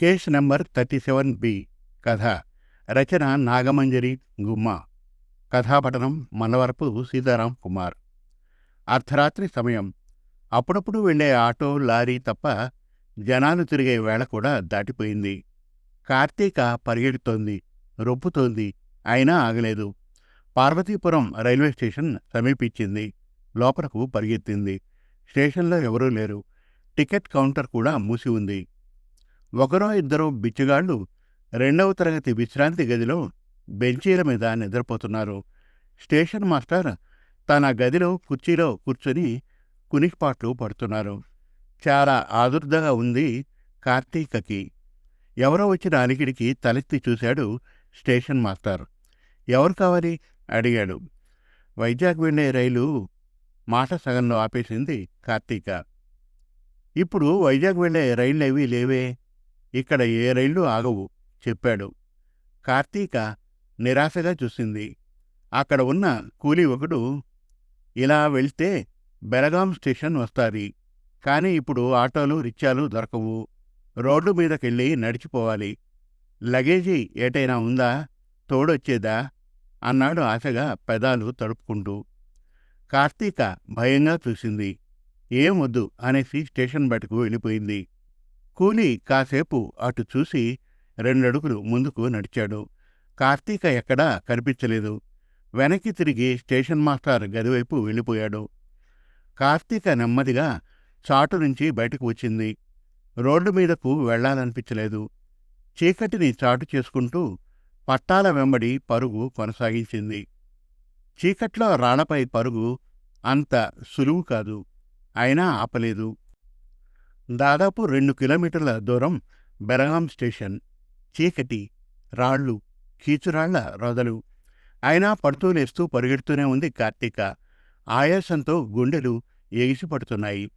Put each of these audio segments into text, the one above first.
Case number thirty seven B. కథ. రచన నాగమంజరి గుమ్మ. కథాపఠనం మనవరపు సీతారాం కుమార్. అర్ధరాత్రి సమయం. అప్పుడప్పుడు వెళ్ళే ఆటో లారీ తప్ప జనాలు తిరిగే వేళ కూడా దాటిపోయింది. కార్తీక పరిగెడుతోంది. రొప్పుతోంది అయినా ఆగలేదు. పార్వతీపురం రైల్వే స్టేషన్ సమీపించింది. లోపలకు పరిగెత్తింది. స్టేషన్లో ఎవరూ లేరు. టికెట్ కౌంటర్ కూడా మూసి ఉంది. ఒకరో ఇద్దరు బిచ్చగాళ్ళు రెండవ తరగతి విశ్రాంతి గదిలో బెంచీల మీద నిద్రపోతున్నారు. స్టేషన్ మాస్టర్ తన గదిలో కుర్చీలో కూర్చొని కునికిపాట్లు పడుతున్నారు. చాలా ఆదుర్దగా ఉంది కార్తీకకి. ఎవరో వచ్చిన అలికిడికి తలెత్తి చూశాడు స్టేషన్ మాస్టర్. ఎవరు కావాలి? అడిగాడు. వైజాగ్ వెళ్ళే రైలు మాట సగంలో ఆపేసింది కార్తీక. ఇప్పుడు వైజాగ్ వెళ్ళే రైళ్ళేవీ లేవే? ఇక్కడ ఏ రైళ్ళు ఆగవు చెప్పాడు. కార్తీక నిరాశగా చూసింది. అక్కడ ఉన్న కూలీ ఒకడు ఇలా వెళ్తే బెలగాం స్టేషన్ వస్తాది కానీ ఇప్పుడు ఆటోలు రిక్షాలు దొరకవు. రోడ్డు మీదకెళ్ళి నడిచిపోవాలి. లగేజీ ఏటైనా ఉందా? తోడొచ్చేదా? అన్నాడు ఆశగా పెదాలు తడుపుకుంటూ. కార్తీక భయంగా చూసింది. ఏం వద్దు అనేసి స్టేషన్ బయటకు వెళ్ళిపోయింది. కూలీ కాసేపు అటు చూసి రెండడుగులు ముందుకు నడిచాడు. కార్తీక ఎక్కడా కనిపించలేదు. వెనక్కి తిరిగి స్టేషన్ మాస్టర్ గదివైపు వెళ్ళిపోయాడు. కార్తీక నెమ్మదిగా చాటు నుంచి బయటకు వచ్చింది. రోడ్డు మీదకు వెళ్ళాలనిపించలేదు చీకటిని చాటు చేసుకుంటూ పట్టాల వెంబడి పరుగు కొనసాగించింది. చీకట్లో రాళ్ళపై పరుగు అంత సులువు కాదు. అయినా ఆపలేదు. దాదాపు రెండు కిలోమీటర్ల దూరం బెరగాం స్టేషన్ చీకటి రాళ్ళు కీచురాళ్ళ రొదలు. అయినా పడుతూ లేస్తూ పరిగెడుతూనే ఉంది కార్తీక. ఆయాసంతో గుండెలు ఎగిసిపడుతున్నాయి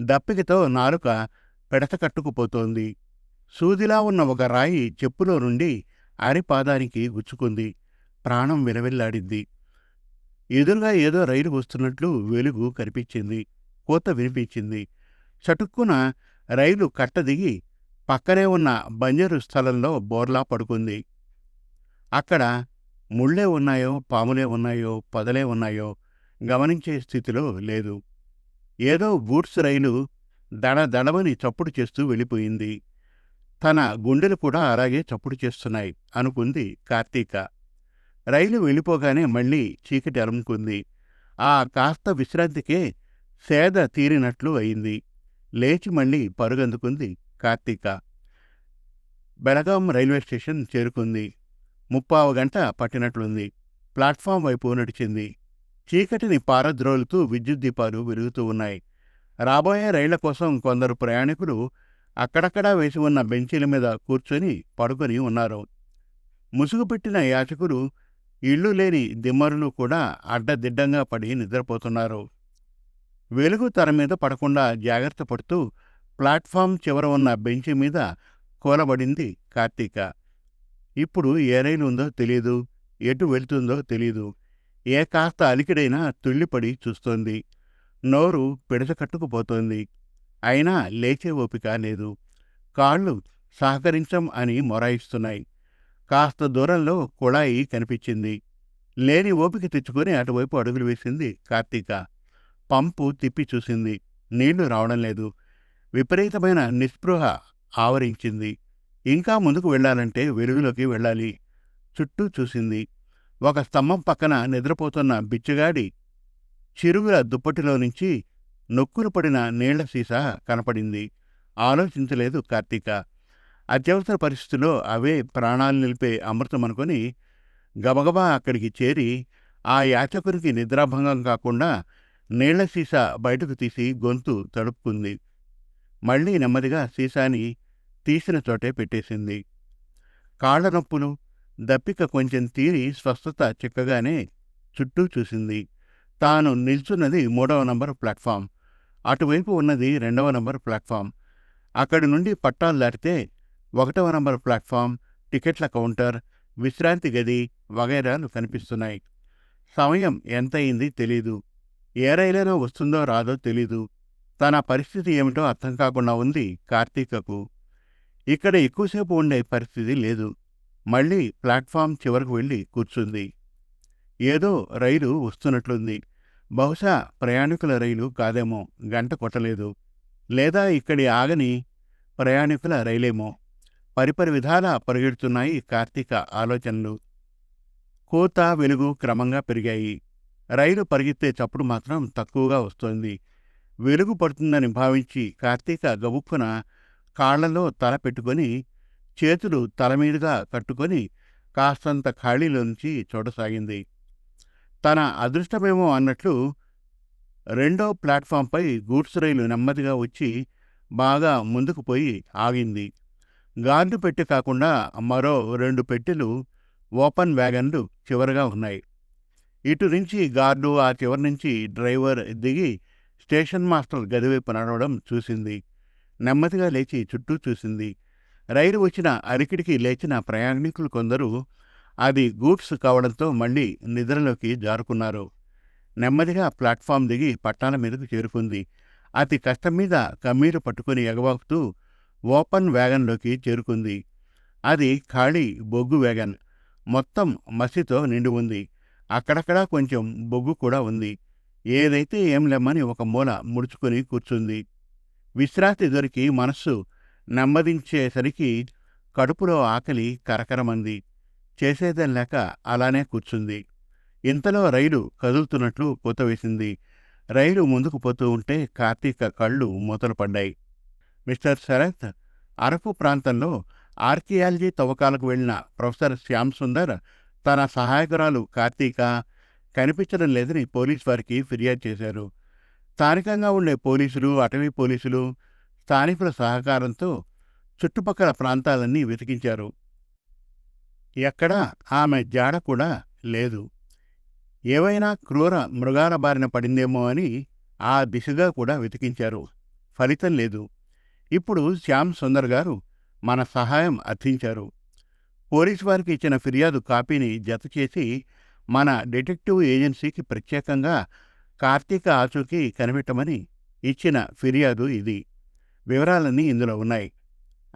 దప్పికతో నాలుక పెడత కట్టుకుపోతోంది. సూదిలా ఉన్న ఒక రాయి చెప్పులో నుండి అరిపాదానికి గుచ్చుకుంది. ప్రాణం విలవిల్లాడింది. ఎదురుగా ఏదో రైలు వస్తున్నట్లు వెలుగు కనిపించింది. కోత వినిపించింది. చటుక్కున రైలు కట్టదిగి పక్కనే ఉన్న బంజరు స్థలంలో బోర్లా పడుకుంది. అక్కడ ముళ్ళే ఉన్నాయో పాములే ఉన్నాయో పొదలే ఉన్నాయో గమనించే స్థితిలో లేదు. ఏదో గూడ్స్ రైలు దడ దడమని చప్పుడు చేస్తూ వెళ్ళిపోయింది. తన గుండెలు కూడా అలాగే చప్పుడు చేస్తున్నాయి అనుకుంది కార్తీక. రైలు వెళ్ళిపోగానే మళ్ళీ చీకటి అలుముకుంది. ఆ కాస్త విశ్రాంతికే సేద తీరినట్లు అయింది. లేచి మళ్ళీ పరుగందుకుంది కార్తీక. బెలగాం రైల్వే స్టేషన్ చేరుకుంది. ముప్పావు గంట పట్టినట్లుంది. ప్లాట్ఫామ్ వైపు నడిచింది. చీకటిని పారద్రోలుతూ విద్యుత్ దీపాలు వెలుగుతూ ఉన్నాయి. రాబోయే రైళ్ళ కోసం కొందరు ప్రయాణికులు అక్కడక్కడా వేసి ఉన్న బెంచీల మీద కూర్చొని పడుకొని ఉన్నారు. ముసుగుపెట్టిన యాచకులు ఇళ్ళు లేని దిమ్మరులు కూడా అడ్డదిడ్డంగా పడి నిద్రపోతున్నారు. వెలుగు తన మీద పడకుండా జాగ్రత్త పడుతూ ప్లాట్ఫామ్ చివర ఉన్న బెంచి మీద కూలబడింది కార్తీక. ఇప్పుడు ఏ రైలు ఉందో తెలియదు ఎటు వెళ్తుందో తెలియదు ఏ కాస్త అలికిడైనా తుళ్ళిపడి చూస్తోంది. నోరు పిడచకట్టుకుపోతోంది అయినా లేచే ఓపిక లేదు. కాళ్ళు సహకరించం అని మొరాయిస్తున్నాయి. కాస్త దూరంలో కుళాయి కనిపించింది. లేని ఓపిక తెచ్చుకుని అటువైపు అడుగులు వేసింది కార్తీక. పంపు తిప్పి చూసింది. నీళ్ళు రావడం లేదు. విపరీతమైన నిస్పృహ ఆవరించింది. ఇంకా ముందుకు వెళ్ళాలంటే వెలుగులోకి వెళ్ళాలి. చుట్టూ చూసింది. ఒక స్తంభం పక్కన నిద్రపోతున్న బిచ్చగాడి చిరుగుల దుప్పటిలో నుంచి నొక్కులు పడిన నీళ్ళ సీసా కనపడింది. ఆలోచించలేదు కార్తీక. అత్యవసర పరిస్థితుల్లో అవే ప్రాణాలు నిలిపే అమృతం అనుకొని గబగబా అక్కడికి చేరి ఆ యాచకునికి నిద్రాభంగం కాకుండా నీళ్ళ సీసా బయటకు తీసి గొంతు తడుపుకుంది. మళ్ళీ నెమ్మదిగా సీసాని తీసిన చోటే పెట్టేసింది. కాళ్ళ నొప్పులు దప్పిక కొంచెం తీరి స్వస్థత చిక్కగానే చుట్టూ చూసింది. తాను నిల్చున్నది మూడవ నంబర్ ప్లాట్ఫామ్. అటువైపు ఉన్నది రెండవ నంబర్ ప్లాట్ఫామ్. అక్కడి నుండి పట్టాలు దాటితే ఒకటవ నంబర్ ప్లాట్ఫామ్ టికెట్ల కౌంటర్ విశ్రాంతి గది వగైరాలు కనిపిస్తున్నాయి. సమయం ఎంతయింది తెలీదు. ఏ రైలైనా వస్తుందో రాదో తెలీదు. తన పరిస్థితి ఏమిటో అర్థం కాకుండా ఉంది కార్తీకకు. ఇక్కడ ఎక్కువసేపు ఉండే పరిస్థితి లేదు. మళ్ళీ ప్లాట్ఫామ్ చివరకు వెళ్ళి కూర్చుంది. ఏదో రైలు వస్తున్నట్లుంది. బహుశా ప్రయాణికుల రైలు కాదేమో గంట కొట్టలేదు. లేదా ఇక్కడి ఆగని ప్రయాణికుల రైలేమో. పరిపరి విధాల పరిగెడుతున్నాయి కార్తీక ఆలోచనలు. కోత వెలుగు క్రమంగా పెరిగాయి. రైలు పరిగెత్తే చప్పుడు మాత్రం తక్కువగా వస్తోంది. వెలుగు పడుతుందని భావించి కార్తీక గబుక్కున కాళ్ళలో తల పెట్టుకొని చేతులు తల మీదుగా కట్టుకొని కాస్తంత ఖాళీలోంచి చూడసాగింది. తన అదృష్టమేమో అన్నట్లు రెండో ప్లాట్ఫాంపై గూడ్స్ రైలు నెమ్మదిగా వచ్చి బాగా ముందుకు పోయి ఆగింది. గార్డు పెట్టె కాకుండా మరో రెండు పెట్టెలు ఓపెన్ వ్యాగన్లు చివరగా ఉన్నాయి. ఇటు నుంచి గార్డు ఆ చివరి నుంచి డ్రైవర్ దిగి స్టేషన్ మాస్టర్ గదివైపు నడవడం చూసింది. నెమ్మదిగా లేచి చుట్టూ చూసింది. రైలు వచ్చిన అరికిడికి లేచిన ప్రయాణికులు కొందరు అది గూడ్స్ కావడంతో మళ్ళీ నిద్రలోకి జారుకున్నారు. నెమ్మదిగా ప్లాట్ఫామ్ దిగి పట్టాల మీదకు చేరుకుంది. అతి కష్టం మీద కమ్మీరు పట్టుకుని ఎగవాకుతూ ఓపెన్ వ్యాగన్లోకి చేరుకుంది. అది ఖాళీ బొగ్గు వ్యాగన్. మొత్తం మసితో నిండి ఉంది. అక్కడక్కడా కొంచెం బొగ్గు కూడా ఉంది. ఏదైతే ఏం లెమ్మని ఒక మూల ముడుచుకొని కూర్చుంది. విశ్రాంతి దొరికి మనస్సు నెమ్మదించేసరికి కడుపులో ఆకలి కరకరమంది. చేసేదేం లేక అలానే కూర్చుంది. ఇంతలో రైలు కదులుతున్నట్లు కూతవేసింది రైలు ముందుకు పోతూ ఉంటే కార్తీక కళ్ళు మూతలు పడ్డాయి. మిస్టర్ శరత్ అరకు ప్రాంతంలో ఆర్కియాలజీ తవ్వకాలకు వెళ్ళిన ప్రొఫెసర్ శ్యామ్ సుందర్ తన సహాయకురాలు కార్తీక కనిపించడం లేదని పోలీస్ వారికి ఫిర్యాదు చేశారు. స్థానికంగా ఉండే పోలీసులు అటవీ పోలీసులు స్థానికుల సహకారంతో చుట్టుపక్కల ప్రాంతాలన్నీ వెతికించారు. ఎక్కడా ఆమె జాడ కూడా లేదు. ఏవైనా క్రూర మృగాల బారిన పడిందేమో అని ఆ దిశగా కూడా వెతికించారు. ఫలితం లేదు. ఇప్పుడు శ్యామ్ సుందర్ గారు మన సహాయం అర్థించారు. పోలీసు వారికి ఇచ్చిన ఫిర్యాదు కాపీని జతచేసి మన డిటెక్టివ్ ఏజెన్సీకి ప్రత్యేకంగా కార్తీక ఆచూకీ కనిపెట్టమని ఇచ్చిన ఫిర్యాదు ఇది. వివరాలన్నీ ఇందులో ఉన్నాయి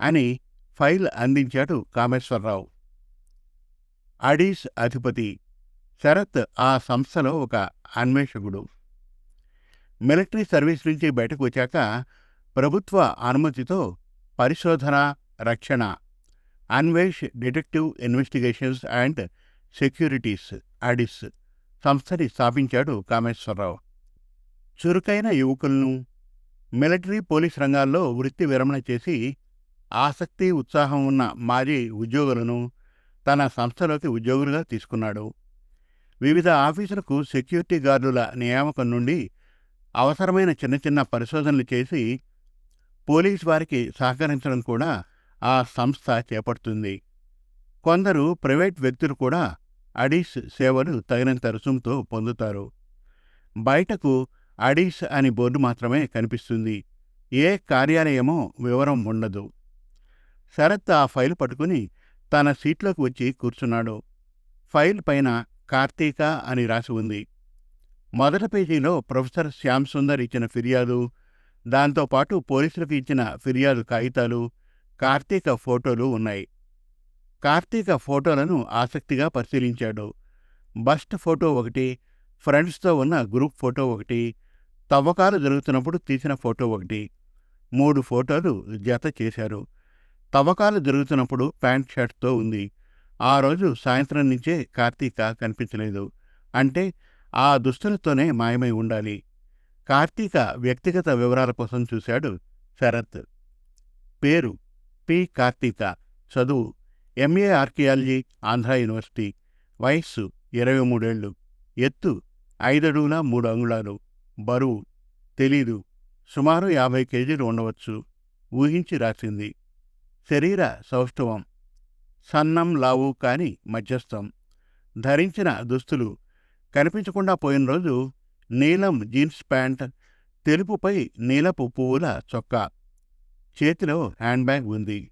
అని ఫైల్ అందించాడు కామేశ్వరరావు. అడీస్ అధిపతి శరత్ ఆ సంస్థలో ఒక అన్వేషకుడు. మిలిటరీ సర్వీస్ నుంచి బయటకు వచ్చాక ప్రభుత్వ అనుమతితో పరిశోధన రక్షణ Anvesh detective investigations and securities ADIS సంస్థని స్థాపించాడు కామేశ్వరరావు. చురుకైన యువకులను మిలిటరీ పోలీస్ రంగాల్లో వృత్తి విరమణ చేసి ఆసక్తి ఉత్సాహం ఉన్న మాజీ ఉద్యోగులను తన సంస్థలోకి ఉద్యోగులుగా తీసుకున్నాడు. వివిధ ఆఫీసులకు సెక్యూరిటీ గార్డుల నియామకం నుండి అవసరమైన చిన్న చిన్న పరిశోధనలు చేసి పోలీస్ వారికి సహకరించడం కూడా ఆ సంస్థ చేపడుతుంది. కొందరు ప్రైవేట్ వ్యక్తులు కూడా అడీస్ సేవలు తగినంత రుసుముతో పొందుతారు. బయటకు అడీస్ అని బోర్డు మాత్రమే కనిపిస్తుంది. ఏ కార్యాలయమో వివరం ఉండదు. శరత్ ఆ ఫైల్ పట్టుకుని తన సీట్లోకి వచ్చి కూర్చున్నాడు. ఫైల్ పైన కార్తీక అని రాసి ఉంది. మొదటి పేజీలో ప్రొఫెసర్ శ్యామ్ సుందర్ ఇచ్చిన ఫిర్యాదు దాంతోపాటు పోలీసులకు ఇచ్చిన ఫిర్యాదు కాగితాలు కార్తీక ఫోటోలు ఉన్నాయి. కార్తీక ఫోటోలను ఆసక్తిగా పరిశీలించాడు. బస్ట్ ఫోటో ఒకటి ఫ్రెండ్స్తో ఉన్న గ్రూప్ ఫోటో ఒకటి తవ్వకాలు జరుగుతున్నప్పుడు తీసిన ఫోటో ఒకటి మూడు ఫోటోలు జత చేశారు. తవ్వకాలు జరుగుతున్నప్పుడు ప్యాంట్ షర్ట్తో ఉంది. ఆ రోజు సాయంత్రం నుంచే కార్తీక కనిపించలేదు. అంటే ఆ దుస్తులతోనే మాయమై ఉండాలి. కార్తీక వ్యక్తిగత వివరాల కోసం చూశాడు శరత్. పేరు పి. కార్తీక. చదువు. MA archaeology Andhra university. వయస్సు ఇరవై మూడేళ్ళు ఎత్తు ఐదడుగుల మూడు అంగుళాలు బరువు తెలీదు. సుమారు యాభై కేజీలు ఉండవచ్చు. ఊహించి రాసింది. శరీర సౌష్ఠవం. సన్నం లావు కాని మధ్యస్థం. ధరించిన దుస్తులు. కనిపించకుండా పోయిన రోజు నీలం జీన్స్ ప్యాంట్ తెలుపుపై నీలపు పువ్వుల చొక్కా. చేతిలో హ్యాండ్ బ్యాగ్ ఉంది.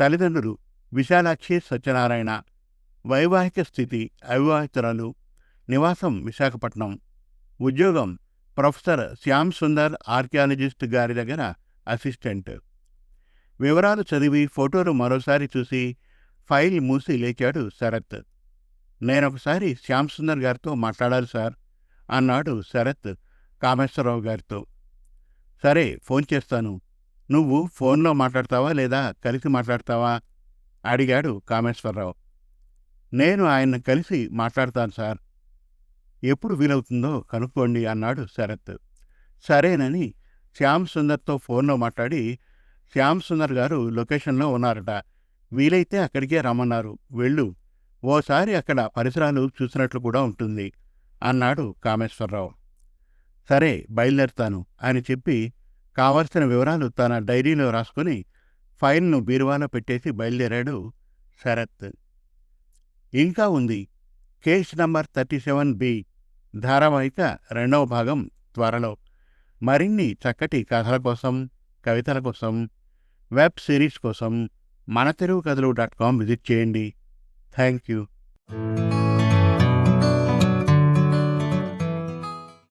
తల్లిదండ్రులు విశాలాక్షి సత్యనారాయణ వైవాహిక స్థితి అవివాహితురాలు నివాసం విశాఖపట్నం. ఉద్యోగం ప్రొఫెసర్ శ్యామ్ సుందర్ ఆర్కియాలజిస్ట్ గారి దగ్గర అసిస్టెంట్. వివరాలు చదివి ఫోటోలు మరోసారి చూసి ఫైల్ మూసి లేచాడు శరత్. నేనొకసారి శ్యామ్ సుందర్ గారితో మాట్లాడాలి సార్ అన్నాడు శరత్ కామేశ్వరరావు గారితో. సరే ఫోన్ చేస్తాను. నువ్వు ఫోన్లో మాట్లాడతావా లేదా కలిసి మాట్లాడతావా? అడిగాడు కామేశ్వరరావు. నేను ఆయన కలిసి మాట్లాడతాను సార్. ఎప్పుడు వీలవుతుందో కనుక్కోండి అన్నాడు శరత్. సరేనని శ్యామ్ సుందర్తో ఫోన్లో మాట్లాడి శ్యామ్ సుందర్ గారు లొకేషన్లో ఉన్నారట. వీలైతే అక్కడికే రమ్మన్నారు. వెళ్ళు. ఓసారి అక్కడ పరిసరాలు చూసినట్లు కూడా ఉంటుంది అన్నాడు కామేశ్వరరావు. సరే బయలుదేరుతాను అని చెప్పి కావలసిన వివరాలు తన డైరీలో రాసుకుని ఫైల్ను బీరువాలో పెట్టేసి బయలుదేరాడు శరత్. ఇంకా ఉంది. Case number thirty seven B. ధారావాహిక రెండవ భాగం త్వరలో. మరిన్ని చక్కటి కథల కోసం కవితల కోసం వెబ్ సిరీస్ కోసం మన తెలుగు కథలు డాట్ కామ్ విజిట్ చేయండి. Thank you.